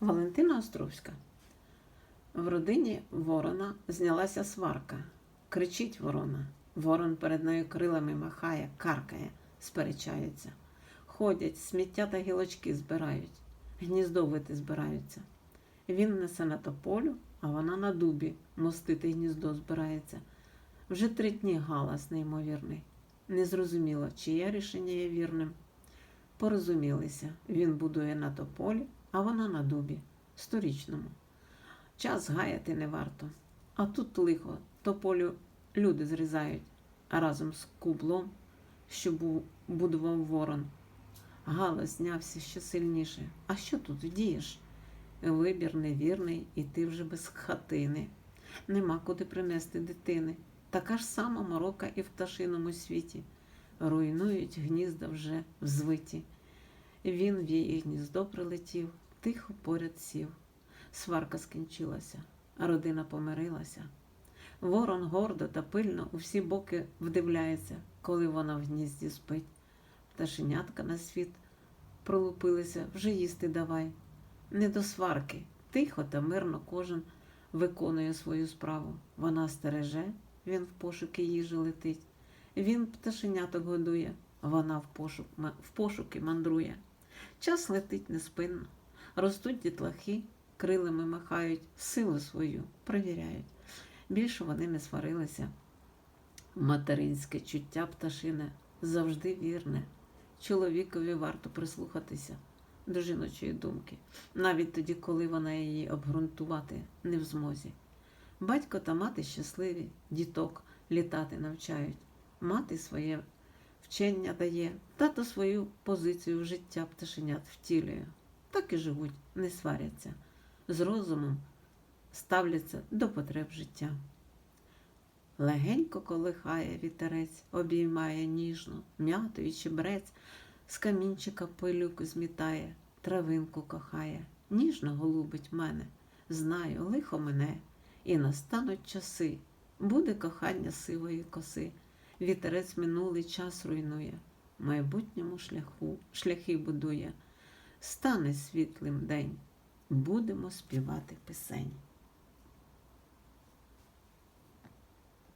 Валентина Островська. В родині ворона знялася сварка. Кричить ворона. Ворон перед нею крилами махає, каркає, сперечаються. Ходять, сміття та гілочки збирають, гніздо вити збираються. Він несе на тополю, а вона на дубі мостити гніздо збирається. Вже три дні галас неймовірний. Незрозуміло, чиє рішення є вірним. Порозумілися, він будує на тополі, а вона на дубі, сторічному. Час гаяти не варто. А тут лихо, тополю люди зрізають, разом з кублом, що був, будував ворон. Галас знявся ще сильніше. А що тут вдієш? Вибір невірний, і ти вже без хатини. Нема куди принести дитини. Така ж сама морока і в пташиному світі. Руйнують гнізда вже взвиті. Він в її гніздо прилетів, тихо поряд сів. Сварка скінчилася, родина помирилася. Ворон гордо та пильно у всі боки вдивляється, коли вона в гнізді спить. Пташенятка на світ пролупилися, вже їсти давай. Не до сварки, тихо та мирно кожен виконує свою справу. Вона стереже, він в пошуки їжі летить. Він пташеняток годує, вона в, пошук, в пошуки мандрує. Час летить неспинно, ростуть дітлахи, крилами махають, силу свою провіряють. Більше вони не сварилися. Материнське чуття пташине завжди вірне. Чоловікові варто прислухатися до жіночої думки, навіть тоді, коли вона її обґрунтувати не в змозі. Батько та мати щасливі, діток літати навчають, мати своє вчення дає, тато свою позицію життя пташенят втілює. Так і живуть, не сваряться, з розумом ставляться до потреб життя. Легенько колихає вітерець, обіймає ніжно, м'яту і чебрець, з камінчика пилюку змітає, травинку кохає, ніжно голубить мене, знаю, лихо мене, і настануть часи, буде кохання сивої коси, вітерець минулий час руйнує, майбутньому шляху, шляхи будує, стане світлим день, будемо співати пісень.